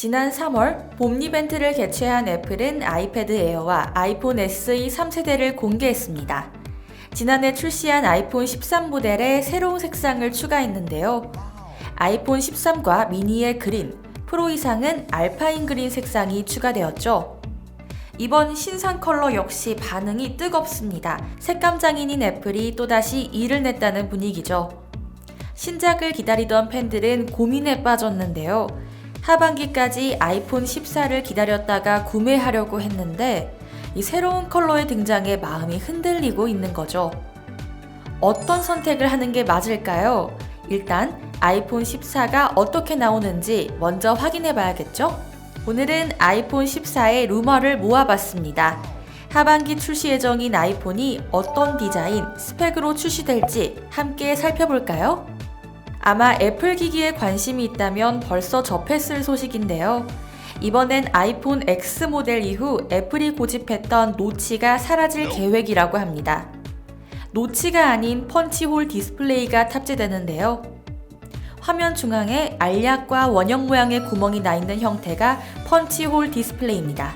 지난 3월 봄 이벤트를 개최한 애플은 아이패드 에어와 아이폰 SE 3세대를 공개했습니다. 지난해 출시한 아이폰 13 모델에 새로운 색상을 추가했는데요. 아이폰 13과 미니의 그린, 프로 이상은 알파인 그린 색상이 추가되었죠. 이번 신상 컬러 역시 반응이 뜨겁습니다. 색감 장인인 애플이 또다시 일을 냈다는 분위기죠. 신작을 기다리던 팬들은 고민에 빠졌는데요. 하반기까지 아이폰 14를 기다렸다가 구매하려고 했는데 이 새로운 컬러의 등장에 마음이 흔들리고 있는 거죠. 어떤 선택을 하는 게 맞을까요? 일단 아이폰 14가 어떻게 나오는지 먼저 확인해 봐야겠죠? 오늘은 아이폰 14의 루머를 모아봤습니다. 하반기 출시 예정인 아이폰이 어떤 디자인, 스펙으로 출시될지 함께 살펴볼까요? 아마 애플 기기에 관심이 있다면 벌써 접했을 소식인데요. 이번엔 아이폰 X 모델 이후 애플이 고집했던 노치가 사라질 계획이라고 합니다. 노치가 아닌 펀치홀 디스플레이가 탑재되는데요. 화면 중앙에 알약과 원형 모양의 구멍이 나 있는 형태가 펀치홀 디스플레이입니다.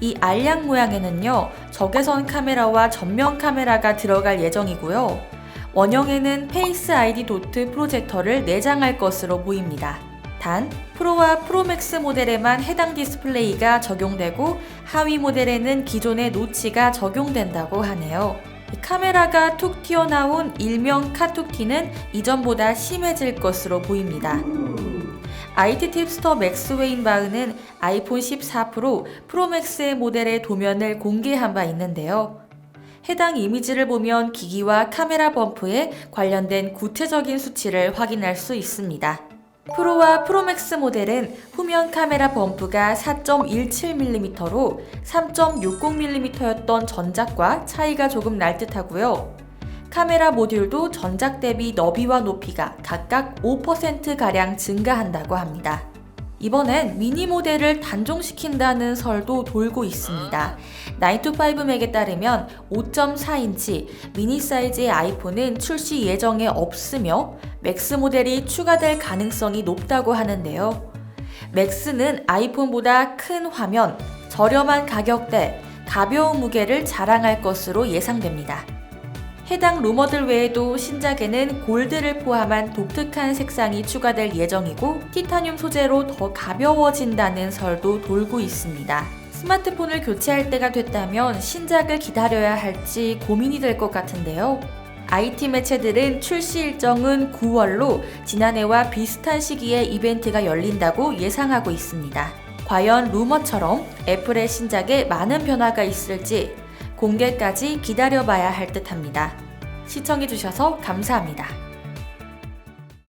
이 알약 모양에는요, 적외선 카메라와 전면 카메라가 들어갈 예정이고요. 원형에는 페이스 아이디 도트 프로젝터를 내장할 것으로 보입니다. 단, 프로와 프로맥스 모델에만 해당 디스플레이가 적용되고 하위 모델에는 기존의 노치가 적용된다고 하네요. 이 카메라가 툭 튀어나온 일명 카툭티는 이전보다 심해질 것으로 보입니다. IT 팁스터 맥스 웨인바흐는 아이폰 14 프로 프로맥스의 모델의 도면을 공개한 바 있는데요. 해당 이미지를 보면 기기와 카메라 범프에 관련된 구체적인 수치를 확인할 수 있습니다. 프로와 프로맥스 모델은 후면 카메라 범프가 4.17mm로 3.60mm였던 전작과 차이가 조금 날 듯하고요. 카메라 모듈도 전작 대비 너비와 높이가 각각 5%가량 증가한다고 합니다. 이번엔 미니 모델을 단종시킨다는 설도 돌고 있습니다. 9to5맥에 따르면 5.4인치 미니 사이즈의 아이폰은 출시 예정에 없으며 맥스 모델이 추가될 가능성이 높다고 하는데요. 맥스는 아이폰보다 큰 화면, 저렴한 가격대, 가벼운 무게를 자랑할 것으로 예상됩니다. 해당 루머들 외에도 신작에는 골드를 포함한 독특한 색상이 추가될 예정이고 티타늄 소재로 더 가벼워진다는 설도 돌고 있습니다. 스마트폰을 교체할 때가 됐다면 신작을 기다려야 할지 고민이 될 것 같은데요. IT 매체들은 출시 일정은 9월로 지난해와 비슷한 시기에 이벤트가 열린다고 예상하고 있습니다. 과연 루머처럼 애플의 신작에 많은 변화가 있을지 공개까지 기다려봐야 할 듯 합니다. 시청해주셔서 감사합니다.